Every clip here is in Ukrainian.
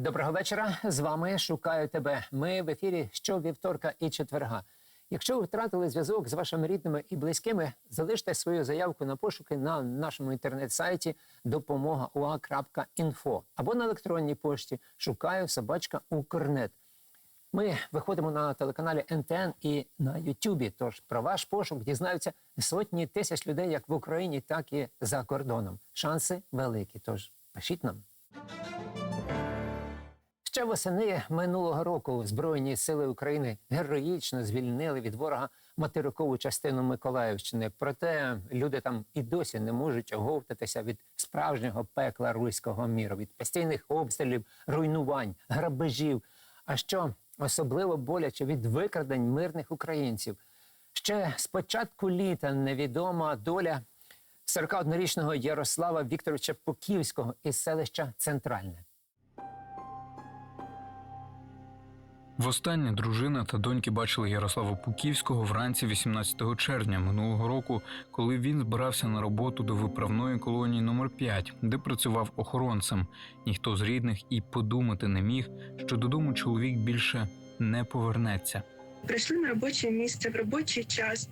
Доброго вечора. З вами шукаю тебе. Ми в ефірі щовівторка і четверга. Якщо ви втратили зв'язок з вашими рідними і близькими, залиште свою заявку на пошуки на нашому інтернет-сайті допомога.ua.info або на електронній пошті шукаю собачка Укрнет. Ми виходимо на телеканалі НТН і на Ютубі. Тож про ваш пошук дізнаються сотні тисяч людей як в Україні, так і за кордоном. Шанси великі. Тож пишіть нам. Ще восени минулого року Збройні сили України героїчно звільнили від ворога материкову частину Миколаївщини. Проте люди там і досі не можуть оговтатися від справжнього пекла руського міру, від постійних обстрілів, руйнувань, грабежів. А що особливо боляче від викрадень мирних українців. Ще з початку літа невідома доля 41-річного Ярослава Вікторовича Поківського із селища Центральне. Востаннє дружина та доньки бачили Ярослава Пуківського вранці 18 червня минулого року, коли він збирався на роботу до виправної колонії номер 5 де працював охоронцем. Ніхто з рідних і подумати не міг, що додому чоловік більше не повернеться. Прийшли на робоче місце в робочий час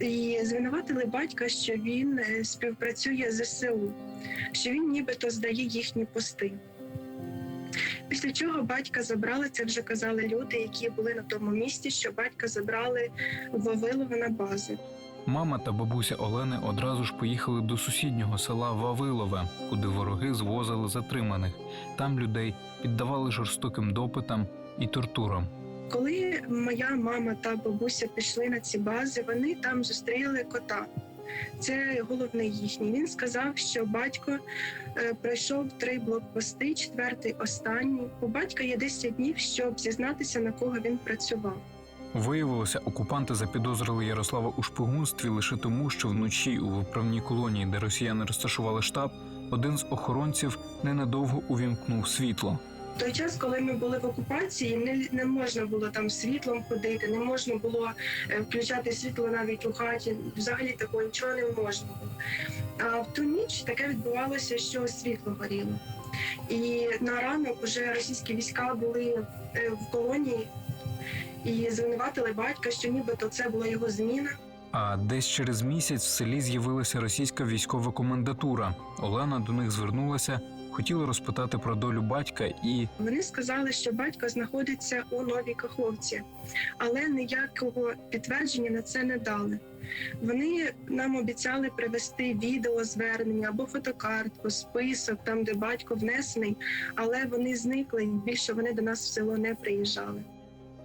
і звинуватили батька, що він е, співпрацює з ЗСУ, що він нібито здає їхні пости. Після чого батька забрали, це вже казали люди, які були на тому місці, що батька забрали в Вавилова на базу. Мама та бабуся Олени одразу ж поїхали до сусіднього села Вавилове, куди вороги звозили затриманих. Там людей піддавали жорстоким допитам і тортурам. Коли моя мама та бабуся пішли на ці бази, вони там зустріли кота. Це головний їхній. Він сказав, що батько е, пройшов три блокпости, четвертий останній. У батька є 10 днів, щоб зізнатися на кого він працював. Виявилося, окупанти запідозрили Ярослава у шпигунстві лише тому, що вночі у виправній колонії, де росіяни розташували штаб, один з охоронців ненадовго увімкнув світло. Той час, коли ми були в окупації, не, не можна було там світлом ходити, не можна було е, включати світло навіть у хаті. Взагалі такого нічого не можна було. А в ту ніч таке відбувалося, що світло горіло. І на ранок вже російські війська були е, в колонії і звинуватили батька, що нібито це була його зміна. А десь через місяць в селі з'явилася російська військова комендатура. Олена до них звернулася, хотіла розпитати про долю батька і Вони сказали, що батько знаходиться у Новій Каховці, але ніякого підтвердження на це не дали. Вони нам обіцяли привезти відео звернення або фотокартку, список, там де батько внесений, але вони зникли і більше вони до нас в село не приїжджали.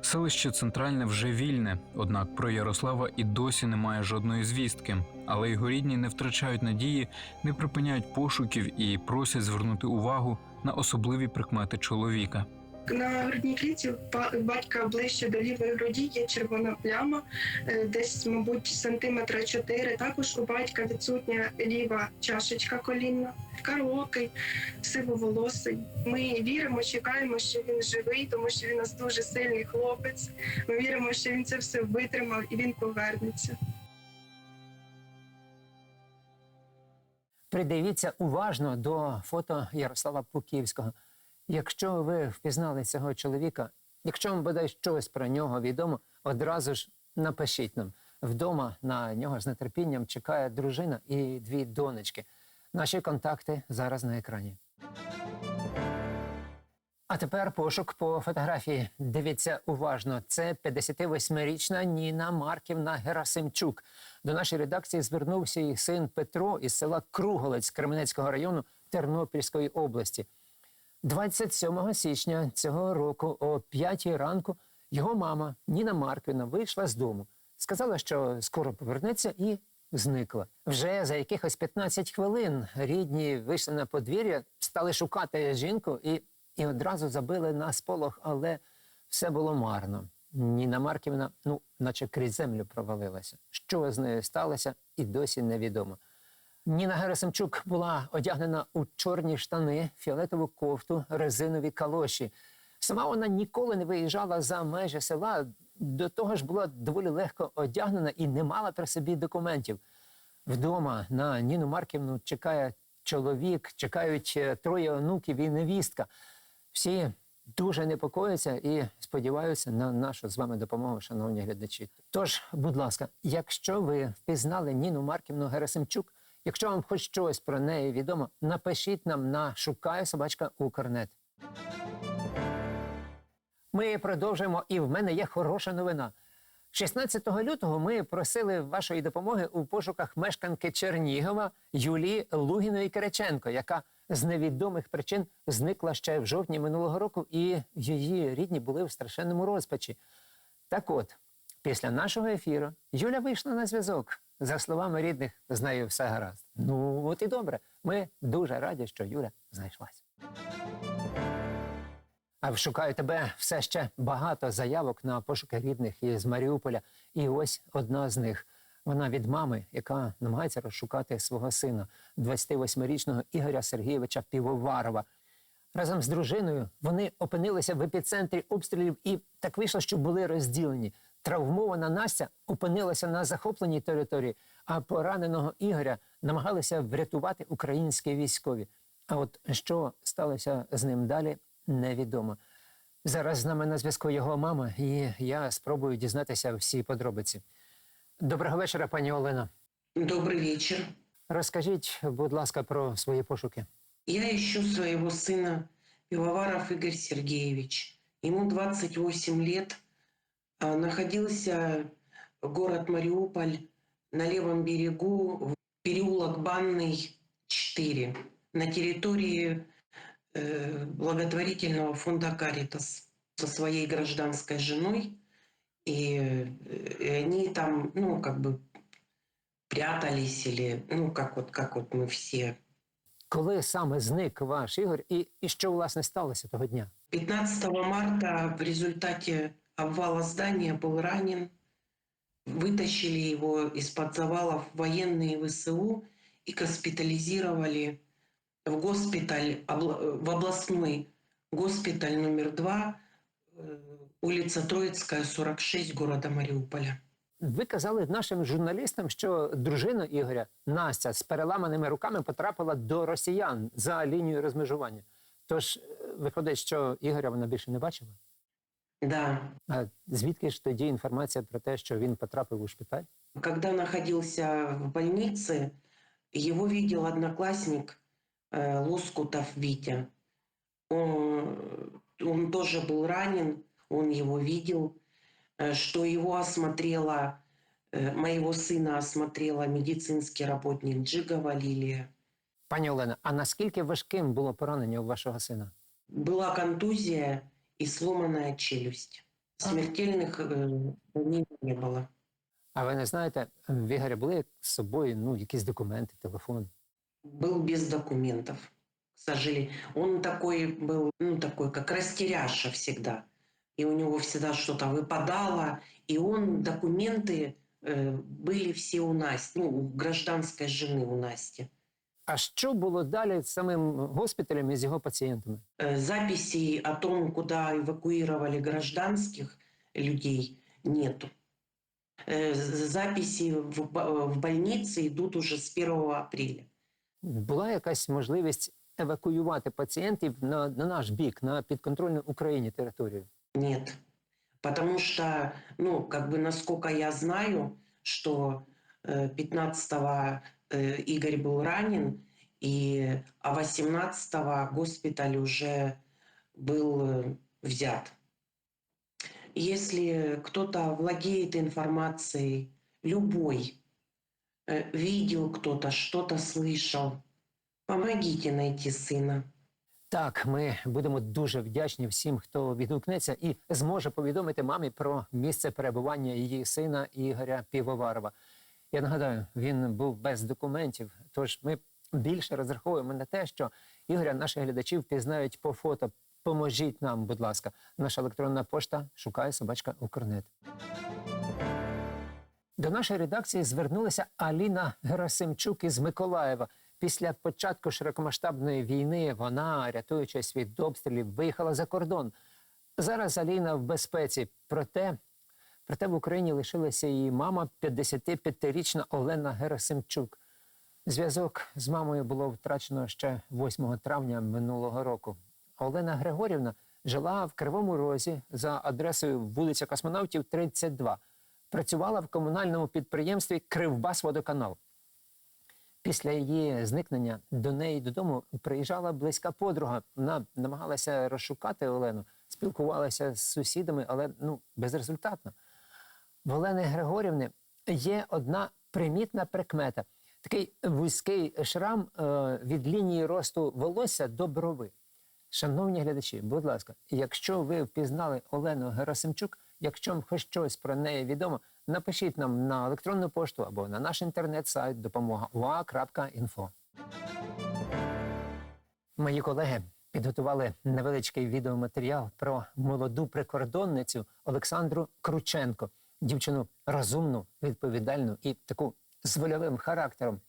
Селище центральне вже вільне. Однак про Ярослава і досі немає жодної звістки. Але його рідні не втрачають надії, не припиняють пошуків і просять звернути увагу на особливі прикмети чоловіка. На грудній клітці ба- батька ближче до лівої груді є червона пляма, е, десь, мабуть, сантиметра 4. Також у батька відсутня ліва чашечка колінна, караокий, сивоволосий. Ми віримо, чекаємо, що він живий, тому що він у нас дуже сильний хлопець. Ми віримо, що він це все витримав і він повернеться. Придивіться уважно до фото Ярослава Пуківського. Якщо ви впізнали цього чоловіка, якщо вам бодай щось про нього відомо, одразу ж напишіть нам. Вдома на нього з нетерпінням чекає дружина і дві донечки. Наші контакти зараз на екрані. А тепер пошук по фотографії. Дивіться уважно. Це 58-річна Ніна Марківна Герасимчук. До нашої редакції звернувся її син Петро із села Круголець Кременецького району Тернопільської області. 27 січня цього року о 5 ранку його мама Ніна Марківна вийшла з дому. Сказала, що скоро повернеться і зникла. Вже за якихось 15 хвилин рідні вийшли на подвір'я, стали шукати жінку і, і одразу забили на сполох, але все було марно. Ніна Марківна, ну, наче крізь землю провалилася. Що з нею сталося, і досі невідомо. Ніна Герасимчук була одягнена у чорні штани, фіолетову кофту, резинові калоші. Сама вона ніколи не виїжджала за межі села. До того ж була доволі легко одягнена і не мала при собі документів. Вдома на Ніну Марківну чекає чоловік, чекають е, троє онуків і невістка. Всі дуже непокояться і сподіваються на нашу з вами допомогу, шановні глядачі. Тож, будь ласка, якщо ви впізнали Ніну Марківну Герасимчук, якщо вам хоч щось про неї відомо, напишіть нам на шукаю собачка Укрнет. Ми продовжуємо, і в мене є хороша новина. 16 лютого ми просили вашої допомоги у пошуках мешканки Чернігова Юлії Лугіної Кириченко, яка з невідомих причин зникла ще в жовтні минулого року, і її рідні були в страшенному розпачі. Так от, після нашого ефіру Юля вийшла на зв'язок. За словами рідних, з нею все гаразд. Ну, от і добре. Ми дуже раді, що Юля знайшлась. А шукаю тебе все ще багато заявок на пошуки рідних із Маріуполя. І ось одна з них. Вона від мами, яка намагається розшукати свого сина, 28-річного Ігоря Сергійовича Півоварова. Разом з дружиною вони опинилися в епіцентрі обстрілів і так вийшло, що були розділені. Травмована Настя опинилася на захопленій території, а пораненого Ігоря намагалися врятувати українські військові. А от що сталося з ним далі, невідомо. Зараз з нами на зв'язку його мама, і я спробую дізнатися всі подробиці. Доброго вечора, пані Олена. Добрый вечер. Розкажіть, будь ласка, про свої пошуки. Я ищу своего сына Пивоваров Игорь Сергеевич. Ему 28 лет. А, Находился город Мариуполь на левом берегу, в переулок Банный 4, на территории э, благотворительного фонда «Каритас» со своей гражданской женой. И, э, и они там, ну, как бы прятались или, ну, как вот, как вот мы все Коли саме зник ваш Ігор, і, і що власне сталося того дня? 15 марта в результате обвала здания был ранен. Вытащили его из-под завалов военные ВСУ и госпитализировали в госпиталь, обла- в областной госпиталь номер 2, э, улица Троицкая, 46, города Мариуполя. Ви казали нашим журналістам, що дружина Ігоря Настя з переламаними руками потрапила до росіян за лінією розмежування. Тож е, виходить, що Ігоря вона більше не бачила. Да, А звідки ж тоді інформація про те, що він потрапив у шпиталь? Когда находился в больнице, его видел одноклассник э, Лоскутов Витя. Он, он тоже был ранен, он его видел, э, что его осмотрела, э, моего сына осмотрела медицинский работник Джигова Лилия. Пані Олена, а наскільки важким було поранення у вашого сина? Была контузия и сломанная челюсть. Смертельных э, ранений не было. А ви не знаєте, в Ігоря були з собою ну, якісь документи, телефон? был без документов, к сожалению. Он такой был, ну, такой, как растеряша всегда. И у него всегда что-то выпадало. И он, документы э, были все у Насти, ну, у гражданской жены у Насти. А що було далі з самим госпіталем і з його пацієнтами? Э, записей о том, куда эвакуировали гражданских людей, нету. Э, з- записи в, бо- в больнице идут уже с 1 апреля. Була якась можливість евакуювати пацієнтів на, на наш бік, на підконтрольну Україні територію? Нет. Потому что, ну, как бы, насколько я знаю, что э, 15-го э, Игорь был ранен, и, а 18-го госпиталь уже был э, взят. Если кто-то владеет информацией, любой, э, видел кто-то, что-то слышал, помогите найти сына. Так, ми будемо дуже вдячні всім, хто відгукнеться і зможе повідомити мамі про місце перебування її сина Ігоря Півоварова. Я нагадаю, він був без документів, тож ми більше розраховуємо на те, що Ігоря наші глядачі впізнають по фото. Поможіть нам, будь ласка. Наша електронна пошта шукає собачка Укрнет. До нашої редакції звернулася Аліна Герасимчук із Миколаєва. Після початку широкомасштабної війни вона, рятуючись від обстрілів, виїхала за кордон. Зараз Аліна в безпеці. Проте, проте в Україні лишилася її мама, 55-річна Олена Герасимчук. Зв'язок з мамою було втрачено ще 8 травня минулого року. Олена Григорівна жила в Кривому Розі за адресою вулиця Космонавтів, 32. Працювала в комунальному підприємстві Кривбасводоканал. Після її зникнення до неї додому приїжджала близька подруга. Вона намагалася розшукати Олену, спілкувалася з сусідами, але ну безрезультатно. В Олени Григорівни є одна примітна прикмета: такий вузький шрам е, від лінії росту волосся до брови. Шановні глядачі, будь ласка, якщо ви впізнали Олену Герасимчук, якщо вам хоч щось про неї відомо, напишіть нам на електронну пошту або на наш інтернет-сайт допомога ua.info. Мої колеги підготували невеличкий відеоматеріал про молоду прикордонницю Олександру Крученко, дівчину розумну, відповідальну і таку з вольовим характером.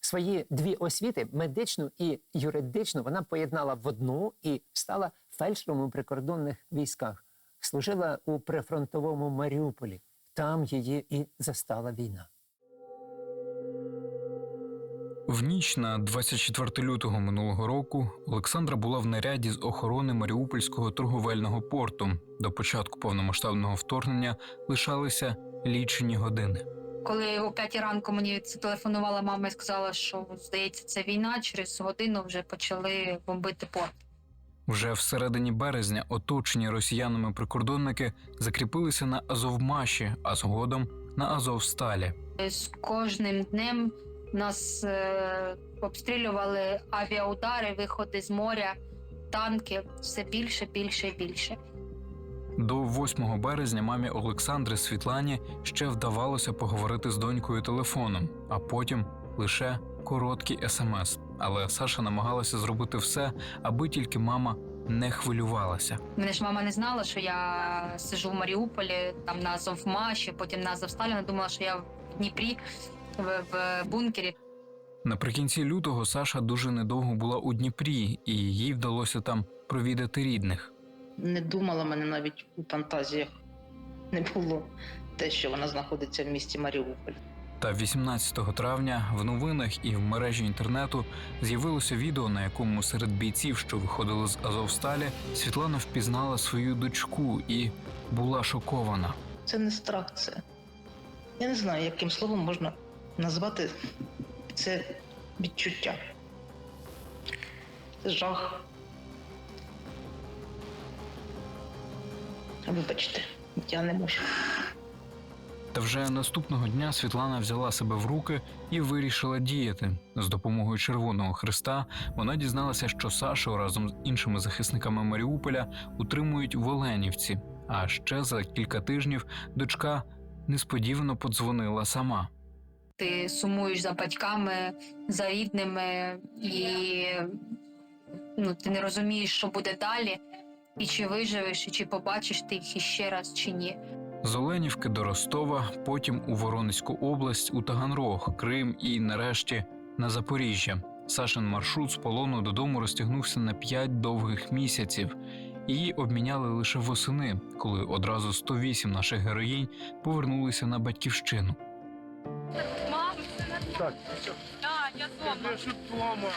Свої дві освіти медичну і юридичну вона поєднала в одну і стала фельдшером у прикордонних військах. Служила у прифронтовому Маріуполі. Там її і застала війна. В ніч на 24 лютого минулого року Олександра була в наряді з охорони Маріупольського торговельного порту. До початку повномасштабного вторгнення лишалися лічені години. Коли о п'ятій ранку мені зателефонувала мама і сказала, що здається, це війна, через годину вже почали бомбити порт. Вже всередині березня оточені росіянами прикордонники закріпилися на Азовмаші, а згодом на Азовсталі. З кожним днем нас е, обстрілювали авіаудари, виходи з моря, танки все більше, більше і більше. До 8 березня мамі Олександри Світлані ще вдавалося поговорити з донькою телефоном, а потім лише короткий смс. Але Саша намагалася зробити все, аби тільки мама не хвилювалася. Мене ж мама не знала, що я сижу в Маріуполі, там на Азовмаші, потім на Азовсталі. Вона думала, що я в Дніпрі в, в бункері. Наприкінці лютого Саша дуже недовго була у Дніпрі, і їй вдалося там провідати рідних. не думала мене навіть у фантазіях не було те, що вона знаходиться в місті Маріуполь. Та 18 травня в новинах і в мережі інтернету з'явилося відео, на якому серед бійців, що виходили з Азовсталі, Світлана впізнала свою дочку і була шокована. Це не страх, це я не знаю, яким словом можна назвати це відчуття. Це жах. Вибачте, я не можу. Та вже наступного дня Світлана взяла себе в руки і вирішила діяти. З допомогою Червоного Христа вона дізналася, що Сашу разом з іншими захисниками Маріуполя утримують в Оленівці. А ще за кілька тижнів дочка несподівано подзвонила сама. Ти сумуєш за батьками, за рідними, і ну, ти не розумієш, що буде далі, і чи виживеш, і чи побачиш ти їх іще раз, чи ні. З Оленівки до Ростова, потім у Воронезьку область, у Таганрог, Крим і нарешті на Запоріжжя. Сашин маршрут з полону додому розтягнувся на п'ять довгих місяців. Її обміняли лише восени, коли одразу 108 наших героїнь повернулися на батьківщину. Мам, так. Да, я дома.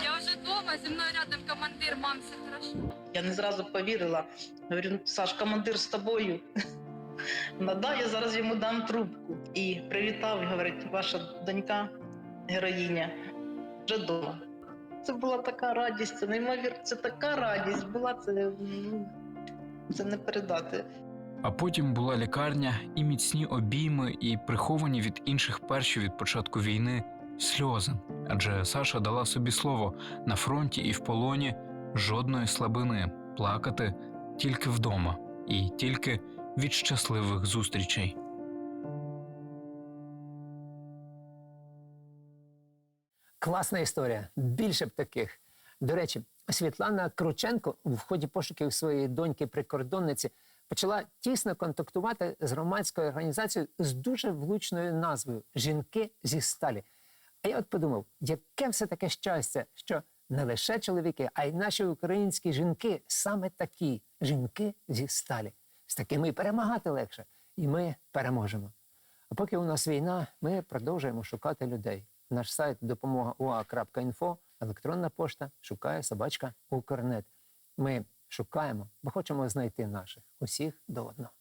Я вже дома, зі мною рядом командир, мам, все хорошо. Я не зразу повірила. Говорю, Саш, командир з тобою. Вона, да, я зараз йому дам трубку. І привітав і говорить, ваша донька, героїня, вже вдома. Це була така радість, це неймовірно, це така радість була, це, ну, це не передати. А потім була лікарня і міцні обійми, і приховані від інших перші від початку війни сльози. Адже Саша дала собі слово на фронті і в полоні жодної слабини плакати тільки вдома і тільки від щасливих зустрічей. Класна історія. Більше б таких. До речі, Світлана Крученко в ході пошуків своєї доньки прикордонниці почала тісно контактувати з громадською організацією з дуже влучною назвою Жінки зі сталі. А я от подумав, яке все таке щастя, що не лише чоловіки, а й наші українські жінки саме такі жінки зі сталі. З такими перемагати легше. І ми переможемо. А поки у нас війна, ми продовжуємо шукати людей. Наш сайт допомога електронна пошта шукає собачка Укрнет. Ми шукаємо, бо хочемо знайти наших усіх до одного.